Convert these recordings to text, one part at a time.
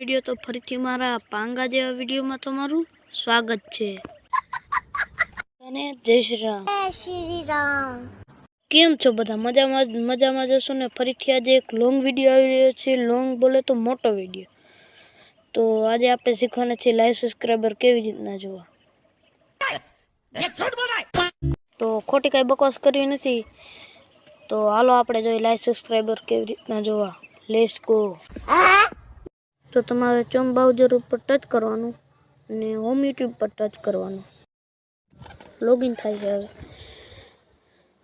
Video તો ફરીથી મારા પાંગા જેવા વિડીયોમાં તમારું સ્વાગત છે. અને જય શ્રી રામ. જય શ્રી રામ. કેમ છો બધા? મજામાં મજામાં જશો ને? ફરીથી આજે એક લોંગ વીડિયો આવી રહ્યો છે. લોંગ બોલે તો મોટો વીડિયો તો આજે આપણે શીખવાના છે લાઈવ સબસ્ક્રાઈબર કેવી રીતના જોવા? તો ખોટી કાંઈ બકવાસ કરવી નથી. તો હાલો આપણે જોઈએ લાઈવ સબસ્ક્રાઈબર કેવી રીતના જોવા. લેટ્સ ગો તો તમારે ચોમ બાઉઝર ઉપર ટચ કરવાનું અને હોમ યુટ્યુબ પર ટચ કરવાનું. લોગિન થાય છે હવે.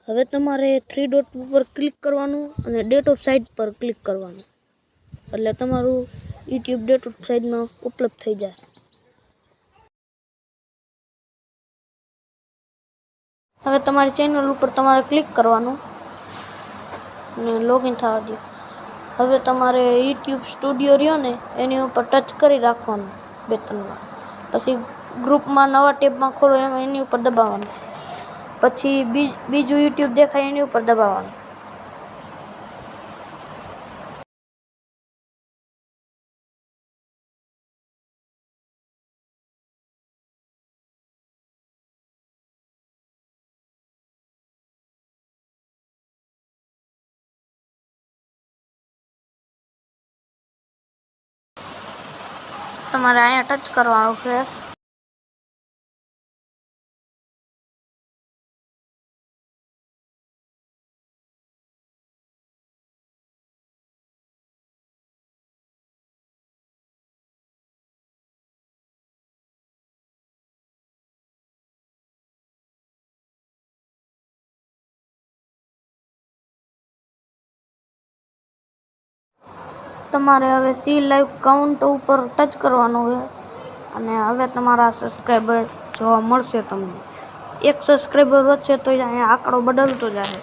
હવે તમારે થ્રી ડોટ ઉપર ક્લિક કરવાનું અને ડેટ ઓફ સાઇટ પર ક્લિક કરવાનું. એટલે તમારું યુટ્યુબ ડેટ ઓફ સાઇટમાં ઉપલબ્ધ થઈ જાય. હવે તમારી ચેનલ ઉપર તમારે ક્લિક કરવાનું અને લોગિન થવા દો હવે તમારે યુટ્યુબ સ્ટુડિયો રહ્યો ને, એની ઉપર ટચ કરી રાખવાનું બે ત્રણ વાર. પછી ગ્રુપમાં નવા ટેબમાં ખોલો, એમાં એની ઉપર દબાવવાનું. પછી બીજું યુટ્યુબ દેખાય, એની ઉપર દબાવવાનું. તમારે અહીંયા ટચ કરવાનું છે. તમારે હવે સી લાઈવ કાઉન્ટ ઉપર ટચ કરવાનું છે. અને હવે તમારા સબસ્ક્રાઈબર જોવા મળશે તમને. એક સબસ્ક્રાઈબર વધશે તો અહીંયા આંકડો બદલતો જાય